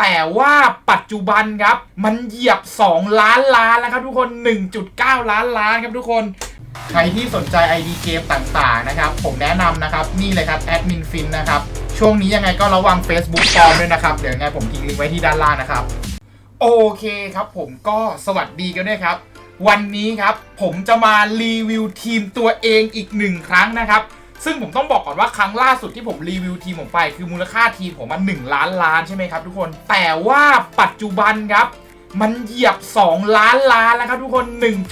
แต่ว่าปัจจุบันครับ มันเหยียบ 2 ล้านล้านแล้วครับทุกคน 1.9 ล้านล้านครับทุกคนใครที่สนใจ ID เกมต่างๆนะครับ ผมแนะนำนะครับ นี่เลยครับแอดมินฟินนะครับ ช่วงนี้ยังไงก็ระวัง Facebook ปลอมด้วยนะครับ เดี๋ยวยังไงผมทิ้งลิงก์ไว้ที่ด้านล่างนะครับ โอเคครับผมก็สวัสดีกันด้วยครับ วันนี้ครับ ผมจะมารีวิวทีมตัวเองอีกหนึ่งครั้งนะครับ ซึ่งผมต้องบอกก่อนว่าครั้งล่าสุดที่ผมรีวิวทีมผมไป คือมูลค่าทีมผมมัน1ล้านล้านใช่ไหมครับทุกคน แต่ว่าปัจจุบันครับ มันเหยียบ 2 ล้านล้านแล้วครับทุกคน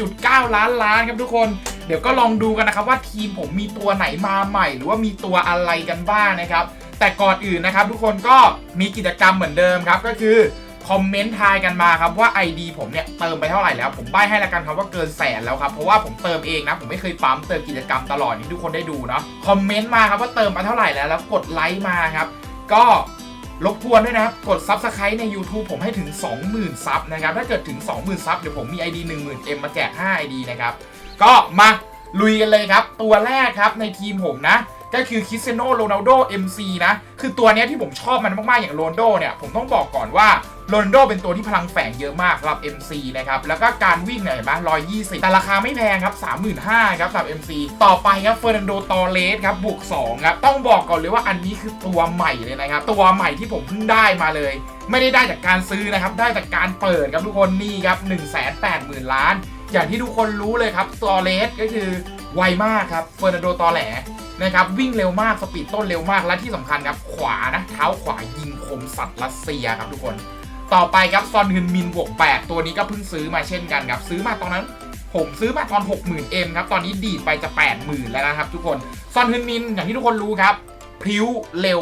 1.9 ล้านล้านครับทุกคนเดี๋ยวก็ลองดูกันนะครับว่าทีมผมมีตัวไหนมาใหม่ หรือว่ามีตัวอะไรกันบ้างนะครับ แต่ก่อนอื่นนะครับ ทุกคนก็มีกิจกรรมเหมือนเดิมครับก็คือ คอมเมนต์ทายกันมาครับว่า ID ผมเนี่ยเติมไปเท่าไหร่แล้ว ผมใบ้ให้ละกันครับว่าเกินแสนแล้วครับเพราะว่าผมเติมเองนะผมไม่เคยปั๊มเติมกิจกรรมตลอดอย่างที่ทุกคนได้ดูเนาะคอมเมนต์มาครับว่าเติมไปเท่าไหร่แล้วแล้วกดไลค์มาครับก็รบกวนด้วยนะครับ กด Subscribe ใน YouTube ผมให้ถึง 20,000 ซับนะครับ ถ้าเกิดถึง 20,000 ซับเดี๋ยวผมมี ID 10,000 M มาแจก 5 ID นะครับ ก็มาลุยกันเลยครับ ตัวแรกครับในทีมผมนะ ก็คือคริสเซโนโรนัลโด MC นะ คือตัวเนี้ยที่ผมชอบมันมาก ๆ อย่างโรนลโดเนี่ย ผมต้องบอกก่อนว่า โรนลโดเป็นตัวที่พลังแฝงเยอะมากสำหรับ MC นะครับ แล้วก็การวิ่งเนี่ยเห็นไหม120แต่ราคาไม่แพงครับ35,000ครับสำหรับ MC ต่อไปครับเฟอร์นันโดตอเลสครับบวก2ครับ ต้องบอกก่อนเลยว่าอันนี้คือตัวใหม่เลยนะครับ ตัวใหม่ที่ผมเพิ่งได้มาเลย ไม่ได้ได้จากการซื้อนะครับ ได้จากการเปิดครับทุกคนนี่ครับ1 8 0 0 0 0ล้าน อย่างที่ทุกคนรู้เลยครับตอเลสก็คือไวมากครับเฟอร์นันโดตอแหลนะครับวิ่งเร็วมากสปีดต้นเร็วมากและที่สำคัญครับขวานะเท้าขวายิงคมสัตว์รัสเซียครับทุกคน ต่อไปครับซอนฮึนมินบวก8ตัวนี้ก็เพิ่งซื้อมาเช่นกันครับ ซื้อมาตอนนั้นผมซื้อมาตอน 60,000 M ครับ ตอนนี้ดีดไปจะ 80,000 แล้วนะครับทุกคนซอนฮึนมินอย่างที่ทุกคนรู้ครับ พริ้วเร็ว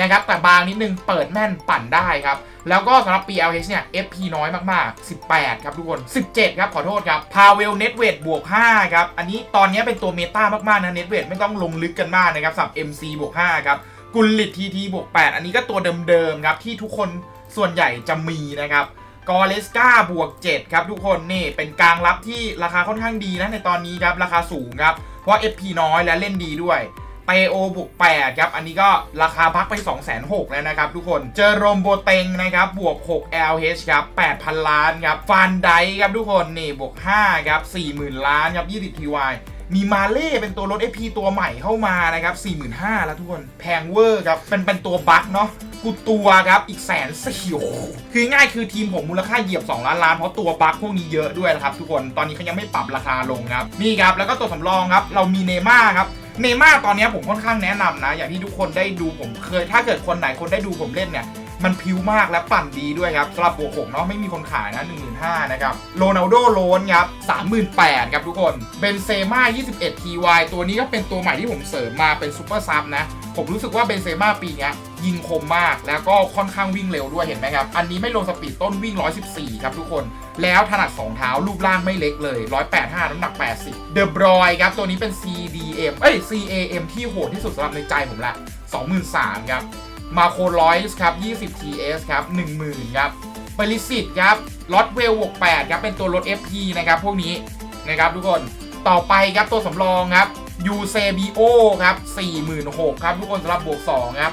นะครับ แต่บางนิดนึงเปิดแม่นปั่นได้ครับ แล้วก็สำหรับ PLH เนี่ย FP น้อยมากๆ 18 ครับทุกคน 17 ครับ ขอโทษครับพาเวลเน็ตเวทบวก 5 ครับ อันนี้ตอนนี้เป็นตัวเมตามากๆนะเน็ตเวทไม่ต้องลงลึกกันมากนะครับสับ MC บวก 5 ครับ กุลลิต TT บวก8อันนี้ก็ตัวเดิมๆครับที่ทุกคนส่วนใหญ่จะมีนะครับกอเลสกาบวก7ครับทุกคนนี่เป็นกลางรับที่ราคาค่อนข้างดีนะในตอนนี้ครับราคาสูงครับเพราะ FP น้อยและเล่นดีด้วยเปโอบวก8ครับ อันนี้ก็ราคาพักไป 2 6 0 0 0แล้วนะครับทุกคน เจอโรมโบเตงนะครับ บวก 6 LH ครับ 8,000 ล้านครับฟันไดครับทุกคน นี่ บวก 5 ครับ 40,000 ล้านครับ 20 TY มีมาเล่เป็นตัวรถ FP ตัวใหม่เข้ามานะครับ45,000แล้วทุกคนแพงเวอร์ครับเป็นเป็นตัวบั๊กเนาะกูตัวครับอีกแสนสี่โอ้คือง่ายคือทีมผมมูลค่าเหยียบ 2 ล้านล้านเพราะตัวบั๊กพวกนี้เยอะด้วยนะครับทุกคนตอนนี้เขายังไม่ปรับราคาลงครับนี่ครับแล้วก็ตัวสำรองครับเรามีเนม่าครับเนม่าตอนนี้ผมค่อนข้างแนะนำนะ อย่างที่ทุกคนได้ดูผมเคย ถ้าเกิดคนไหนคนได้ดูผมเล่นเนี่ย มันพิวมากและปั่นดีด้วยครับสำหรับบวกหกเนาะไม่มีคนขายนะ 15,000นะครับโรนัลโดโลนครับ38,000ครับทุกคนเบนเซม่า21 TY ตัวนี้ก็เป็นตัวใหม่ที่ผมเสริมมาเป็นซูเปอร์ซับนะ ผมรู้สึกว่าเบนเซม่าปีนี้ยิงคมมากแล้วก็ค่อนข้างวิ่งเร็วด้วยเห็นไหมครับ อันนี้ไม่ลงสปีดต้นวิ่ง 114 ครับทุกคน แล้วถนัด 2 เท้ารูปร่างไม่เล็กเลย 185 น้ำหนัก 80 เดอบรอยครับ ตัวนี้เป็น CDM เอ้ย CAM ที่โหดที่สุดสำหรับในใจผมละ23,000ครับ มาโครอยส์ครับ 20 TS ครับ 10,000 ครับเปริสิตครับลอตเวลบวก8ครับ เป็นตัวรถ FP นะครับ พวกนี้นะครับทุกคน ต่อไปครับตัวสำรองครับยูเซบิโอครับ46,000ครับ ทุกคนสำหรับบวก 2 ครับ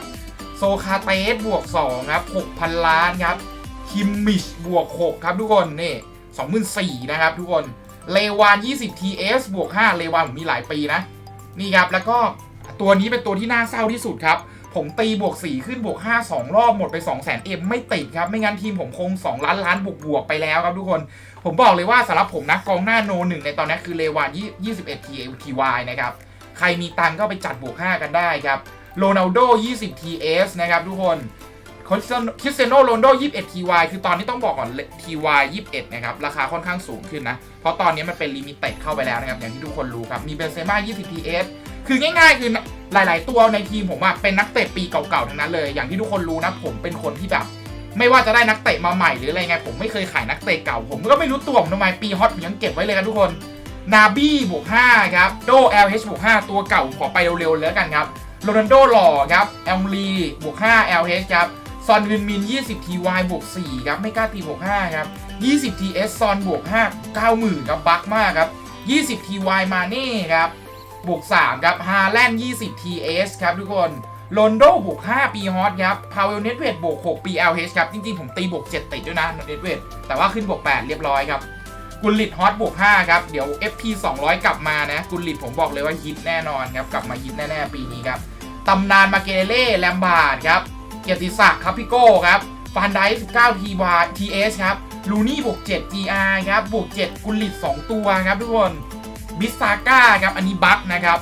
โซคาเตสบวก 2 ครับ 6,000 ล้านครับ คิมมิชบวก 6 ครับทุกคน นี่24,000นะครับทุกคน เลวาน 20 TS บวก 5 เลวานผมมีหลายปีนะ นี่ครับ แล้วก็ตัวนี้เป็นตัวที่น่าเศร้าที่สุดครับ ผมตีบวก 4 ขึ้นบวก 5 2 รอบหมดไป 2 0 0 0 0 0 M ไม่ติดครับ ไม่งั้นทีมผมคง 2 ล้านล้านบวกบวกไปแล้วครับทุกคน ผมบอกเลยว่าสำหรับผมนะกองหน้าโนหนึ่งในตอนนี้คือเลวาน21 TY นะครับ ใครมีตังก็ไปจัดบวก 5 กันได้ครับโรนัลโด20 TS นะครับทุกคนคริสเซโนโรนโด21 TY คือตอนนี้ต้องบอกก่อน TY 21 นะครับ ราคาค่อนข้างสูงขึ้นนะ เพราะตอนนี้มันเป็นลิมิเต็ดเข้าไปแล้วนะครับ อย่างที่ทุกคนรู้ครับ มีเบนเซม่า20 TS คือง่ายๆ คือหลาย ๆ ตัวในทีมผมอะเป็นนักเตะปีเก่าๆทั้งนั้นเลย อย่างที่ทุกคนรู้นะผมเป็นคนที่แบบไม่ว่าจะได้นักเตะมาใหม่หรืออะไรไง ผมไม่เคยขายนักเตะเก่า ผมก็ไม่รู้ตัวผมทำไมปีฮอตผมยังเก็บไว้เลยครับทุกคนนาบี้บวก5ครับโด LH บวก5ตัวเก่าขอไปเร็วๆเลยแล้วกันครับโรนัลโดหล่อครับแอลลีบวก5 LH ครับซอนวินมิน 20 TY บวก4ครับ ไม่กล้าตีบวก5ครับ 20 TS ซอนบวก5 90,000ครับบักมากครับ 20 TY มาเน่ครับ บวก3ครับฮาแลนด์20 TS ครับทุกคนโรนโดบวก5ปีฮอตครับพาวเวลเน็ตเวทบวก6ปี LH ครับ จริง ๆ ผมตีบวก 7 ติดด้วยนะเน็ตเวทแต่ว่าขึ้นบวก 8 เรียบร้อยครับ กุลลิตฮอตบวก5ครับ เดี๋ยว FP 200 กลับมานะ กุลลิตผมบอกเลยว่าฮิตแน่นอนครับ กลับมาฮิตแน่ ๆ ปีนี้ครับตำนานมาเกเล่แลมบาร์ดครับ เกียรติศักดิ์ครับพี่โก้ครับฟานได19ทีวา TS ครับลูนี่บวก7 GR ครับบวก7กุลลิต2ตัวครับทุกคน บิสซาก้าครับอันนี้บัคนะครับ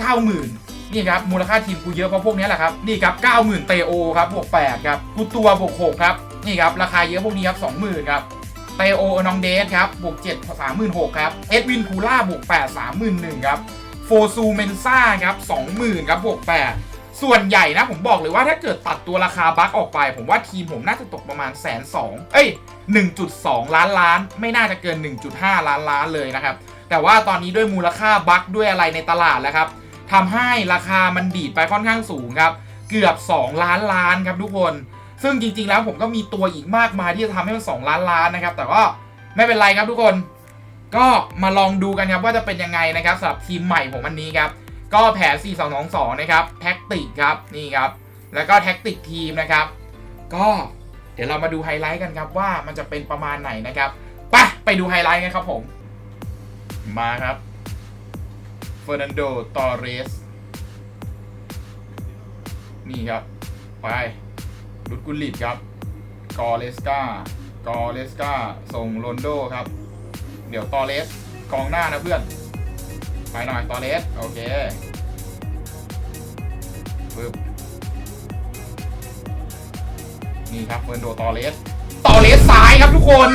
90,000นี่ครับมูลค่าทีมกูเยอะเพราะพวกนี้แหละครับนี่ครับ90,000เตโอครับบวก8ครับกูตัวบวก6ครับนี่ครับราคาเยอะพวกนี้ครับ20,000ครับเตโอน้องเดสครับบวก7 36,000ครับเอ็ดวินคูล่าบวก8 31,000ครับโฟซูเมนซ่าครับ20,000ครับบวก8ส่วนใหญ่นะผมบอกเลยว่าถ้าเกิดตัดตัวราคาบัคออกไป ผมว่าทีมผมน่าจะตกประมาณแสนสองเอ้ย1.2 ล้านล้าน ไม่น่าจะเกิน 1.5 ล้านล้านเลยนะครับ แต่ว่าตอนนี้ด้วยมูลค่าบัคด้วยอะไรในตลาดแล้วครับทำให้ราคามันดีดไปค่อนข้างสูงครับ เกือบ 2 ล้านล้านครับทุกคน ซึ่งจริง ๆ แล้วผมก็มีตัวอีกมากมายที่จะทำให้มัน 2 ล้านล้านนะครับ แต่ก็ไม่เป็นไรครับทุกคน ก็มาลองดูกันครับว่าจะเป็นยังไงนะครับสำหรับทีมใหม่ผมอันนี้ครับ ก็แผน 4-2-2-2 นะครับ แท็กติกครับนี่ครับ แล้วก็แท็กติกทีมนะครับ ก็เดี๋ยวเรามาดูไฮไลท์กันครับว่ามันจะเป็นประมาณไหนนะครับ ไปไปดูไฮไลท์กันครับผม มาครับเฟอร์นันโด ตอเรส นี่ครับ ไปลุดกุลิตครับ กอเลสกากอเลสกาส่งโรนโดครับ เดี๋ยวตอเรสกองหน้านะเพื่อน ไปหน่อยตอเลสโอเคปึ๊บนี่ครับเฟิร์นโด ตอเลสตอเลสซ้ายครับทุกคน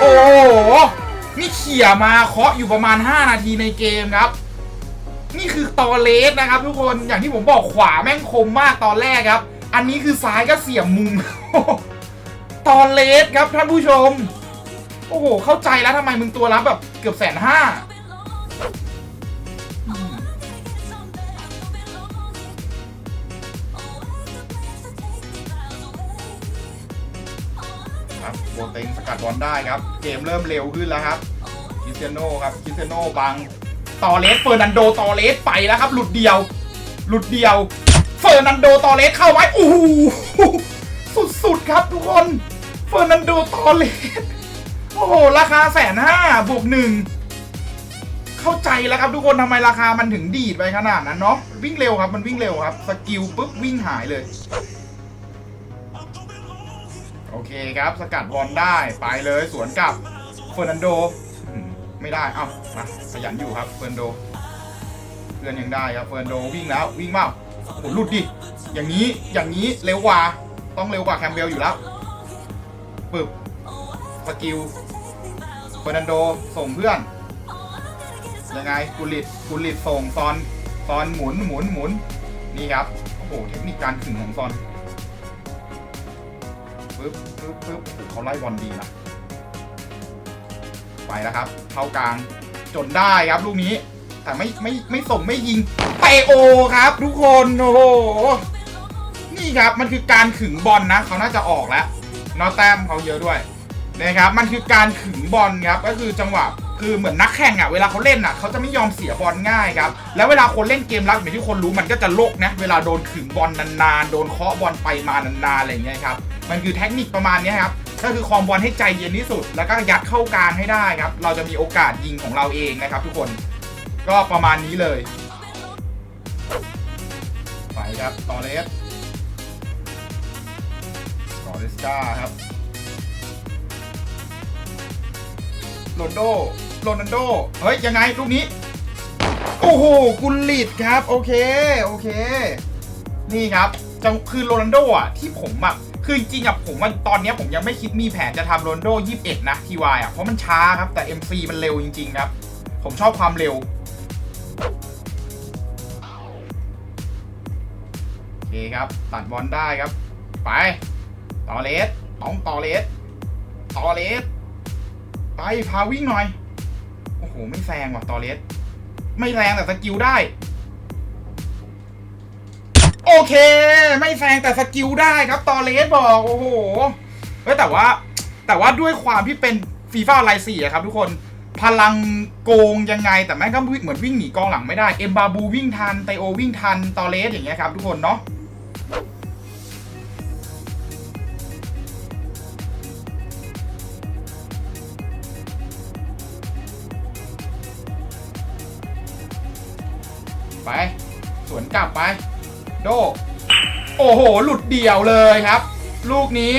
โอ้โห นี่เขี่ยมาเคาะอยู่ประมาณ 5 นาทีในเกมครับ นี่คือตอเลสนะครับ ทุกคนอย่างที่ผมบอกขวาแม่งคมมากตอนแรกครับ อันนี้คือซ้ายก็เสียบมุมตอเลสครับท่านผู้ชม โอ้โห เข้าใจแล้วทำไมมึงตัวรับแบบเกือบแสนห้า ครับโบเต็งสกัดบอลได้ครับ เกมเริ่มเร็วขึ้นแล้วครับคิเตียโนครับคิเตียโนบังตอเลสเฟอร์นันโดตอเลสไปแล้วครับ หลุดเดียว หลุดเดียว เฟอร์นันโดตอเลสเข้าไว้โอ้โหสุดๆครับทุกคนเฟอร์นันโดตอเลสโอ้โหราคาแสนห้าบวกหนึ่งเข้าใจแล้วครับทุกคนทำไมราคามันถึงดีดไปขนาดนั้นเนาะวิ่งเร็วครับมันวิ่งเร็วครับ สกิลปุ๊บวิ่งหายเลย โอเคครับ สกัดบอลได้ไปเลยสวนกลับเฟอร์นันโดไม่ได้เอ้ามาขยันอยู่ครับเฟอร์นันโดเพื่อนยังได้ครับเฟอร์นันโดวิ่งแล้ววิ่งเปล่าโหลุดดิอย่างนี้อย่างนี้เร็วกว่าต้องเร็วกว่าแคมเบลอยู่แล้วปึ๊บสกิลเฟอร์นันโดส่งเพื่อนยังไงกุลิตกุลิตส่งซอนซอนหมุนหมุนหมุนนี่ครับโอ้โหเทคนิคการขึงของซอน ปึ๊บปึ๊บเขาไล่บอลดีนะไปแล้วครับ เข้ากลางจนได้ครับลูกนี้ แต่ไม่ไม่ไม่ส่งไม่ยิงเตะโอครับ ทุกคนโอ้โหนี่ครับมันคือการขึงบอลนะเขาน่าจะออกแล้วนอแต้มเขาเยอะด้วยนะครับ มันคือการขึงบอลครับ ก็คือจังหวะ คือเหมือนนักแข่งอะเวลาเขาเล่นอะเขาจะไม่ยอมเสียบอลง่ายครับแล้วเวลาคนเล่นเกมรักอย่างที่คนรู้มันก็จะโลกนะเวลาโดนขึงบอลนานๆโดนเคาะบอลไปมานานๆอะไรอย่างเงี้ยครับมันคือเทคนิคประมาณนี้ครับก็คือคอมบอลให้ใจเย็นที่สุด แล้วก็ยัดเข้ากลางให้ได้ครับ เราจะมีโอกาสยิงของเราเองนะครับ ทุกคนก็ประมาณนี้เลยไปครับตอเลสกอเลสกาครับโรนลโด โรนันโด เฮ้ย ยังไงลูกนี้ โอ้โห กุลลิดครับ โอเค โอเค นี่ครับจังคือโรนันโดอะที่ผมอะคือจริงๆอะผมว่าตอนนี้ผมยังไม่คิดมีแผนจะทำโรนลโด 21 นะทีวายอะ เพราะมันช้าครับ แต่ MC มันเร็วจริง ๆ ครับ ผมชอบความเร็วโอเคครับตัดบอลได้ครับ ไป ต่อเลสต้องต่อเลสต่อเลสไปพาวิ่งหน่อย หไม่แซงว่ะตอเลสไม่แรงแต่สกิลได้ โอเค ไม่แซงแต่สกิลได้ครับตอเลสบอกโอ้โหเฮ้แต่ว่า แต่ว่าด้วยความที่เป็นฟีฟ่าไลสี่อะครับทุกคนพลังโกงยังไง แต่แม่งก็เหมือนวิ่งหนีกองหลังไม่ได้ เอ็มบาบูวิ่งทันไตโอวิ่งทันตอเลสอย่างเงี้ยครับทุกคนเนาะ วนกลับไป โด โอ้โห หลุดเดี่ยวเลยครับ ลูกนี้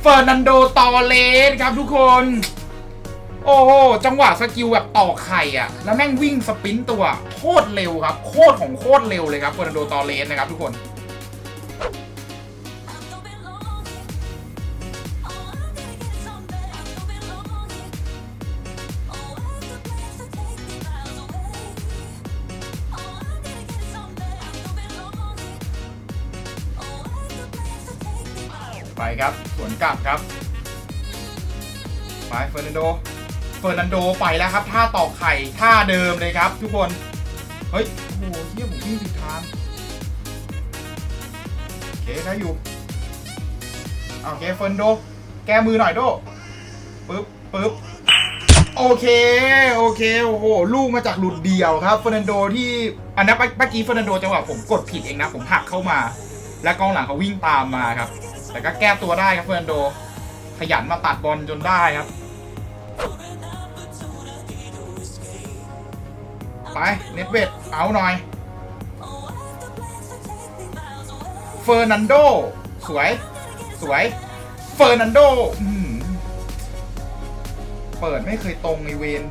เฟอร์นันโดตอเลสครับทุกคน โอ้โห จังหวะสกิลแบบต่อไข่อะแล้วแม่งวิ่งสปินตัว โคตรเร็วครับ โคตรของโคตรเร็วเลยครับเฟอร์นันโดตอเลสนะครับทุกคน ไปครับ สวนกลับครับ ไปเฟอร์นันโด เฟอร์นันโดไปแล้วครับท่าตอกไข่ท่าเดิมเลยครับ ทุกคน เฮ้ย โอ้โหเฮียผมวิ่งผิดทางโอเคได้อยู่โอเคเฟอร์นันโด แก้มือหน่อยโดปึ๊บปึ๊บโอเคโอเคโอ้โหลูกมาจากหลุดเดียวครับเฟอร์นันโดที่อันนั้นเมื่อกี้เฟอร์นันโดจังหวะผมกดผิดเองนะ ผมผลักเข้ามา และกองหลังเขาวิ่งตามมาครับ แต่ก็แก้ตัวได้ครับเฟอร์นันโด ขยันมาตัดบอลจนได้ครับ ไป เน็ตเวทเอาหน่อย เฟอร์นันโด สวย สวย เฟอร์นันโดเปิดไม่เคยตรงในเวน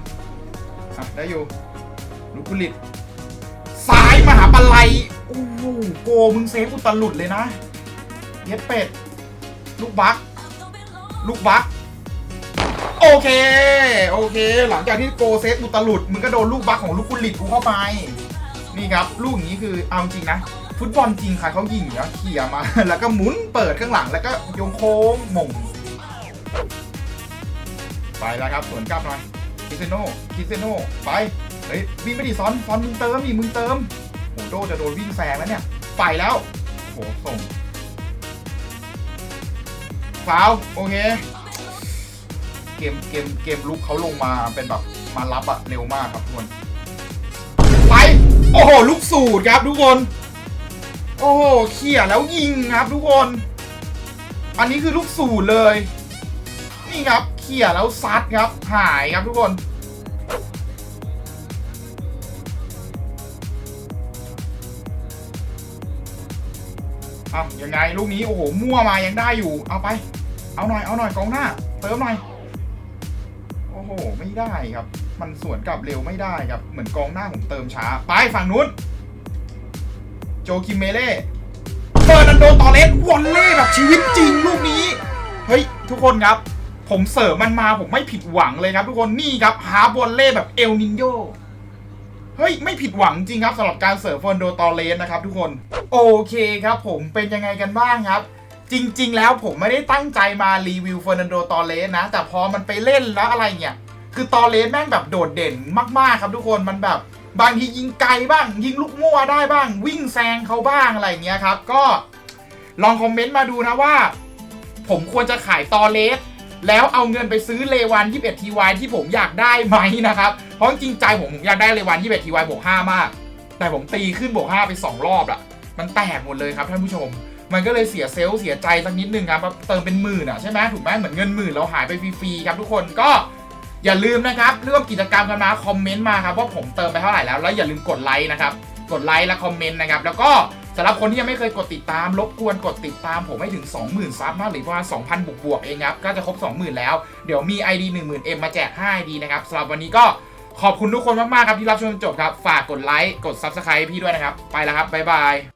อะ ได้อยู่ลูกกุลิตซ้ายมหาปลัยโอ้โหโกมึงเซฟอุตลุดเลยนะ เย็ดเป็ด ลูกบักลูกบักโอเค โอเค หลังจากที่โกเซฟอุตลุดมึงก็โดนลูกบักของลูกกุลิตกูเข้าไป นี่ครับ ลูกอย่างนี้คือเอาจริงนะ ฟุตบอลจริงใครเขายิงเนี่ยเขี่ยมา แล้วก็หมุนเปิดข้างหลังแล้วก็โยงโค้งม่งไปแล้วครับสวนกลับหน่อยคิเซโน่คิเซโน่ไปเฮ้ยวิ่งไม่ดีซ้อนซ้อนมึงเติมดิมึงเติมโหโดจะโดนวิ่งแซงแล้วเนี่ย ไปแล้วโหส่ง ฟาวโอเค เกมเกมเกมลุกเขาลงมาเป็นแบบมารับอะเร็วมากครับทุกคนไป โอ้โห ลูกสูตรครับทุกคน โอ้โหเขี่ยแล้วยิงครับทุกคน อันนี้คือลูกสูตรเลย นี่ครับเขี่ยแล้วซัดครับ หายครับทุกคนเอายังไงลูกนี้ โอ้โห มั่วมายังได้อยู่ เอาไป เอาหน่อย เอาหน่อยกองหน้า เติมหน่อย โอ้โห ไม่ได้ครับ มันสวนกลับเร็วไม่ได้ครับ เหมือนกองหน้าผมเติมช้า ไปฝั่งนู้น โจคิมเมเล่เฟอร์นันโดตอเลสวอลเล่แบบชีวิตจริงลูกนี้ เฮ้ย ทุกคนครับ ผมเสิร์ฟมันมาผมไม่ผิดหวังเลยครับทุกคนนี่ครับฮาบอลเล่แบบเอลนินโยเฮ้ย ไม่ผิดหวังจริงครับสำหรับการเสิร์ฟเฟอร์นันโดตอเลสนะครับทุกคน โอเคครับผมเป็นยังไงกันบ้างครับ จริง ๆ แล้วผมไม่ได้ตั้งใจมารีวิวเฟอร์นันโดตอเลสนะ แต่พอมันไปเล่นแล้วอะไรเนี่ยคือตอเลสแม่งแบบโดดเด่นมากๆครับทุกคนมันแบบบางทียิงไกลบ้าง ยิงลูกมั่วได้บ้าง วิ่งแซงเขาบ้างอะไรเงี้ยครับ ก็ลองคอมเมนต์มาดูนะว่า ผมควรจะขายตอเลสแล้วเอาเงินไปซื้อเลวัน21 TY ที่ผมอยากได้ไหมนะครับ เพราะจริงใจผมผมอยากได้เลวัน21 TY บวก5มาก แต่ผมตีขึ้นบวก5ไป 2 รอบอะมันแตกหมดเลยครับท่านผู้ชม มันก็เลยเสียเซลล์เสียใจสักนิดนึงครับเพราะเติมเป็นหมื่นอะใช่ไหมถูกไหมเหมือนเงินหมื่นเราหายไปฟรีๆครับทุกคนก็อย่าลืมนะครับร่วมกิจกรรมกันมาคอมเมนต์มาครับว่าผมเติมไปเท่าไหร่แล้วแล้วอย่าลืมกดไลค์นะครับกดไลค์และคอมเมนต์นะครับแล้วก็สำหรับคนที่ยังไม่เคยกดติดตามรบกวนกดติดตามผมให้ถึง 20,000 ซับนะหรือประมาณ2,000 บวกบวกๆเองครับก็จะครบ 20,000 แล้ว เดี๋ยวมี ID 10,000 M มาแจก5 ID นะครับสำหรับวันนี้ก็ขอบคุณทุกคนมากๆครับที่รับชมจนจบครับ ฝากกดไลค์กด Subscribe พี่ด้วยนะครับ ไปแล้วครับบ๊ายบาย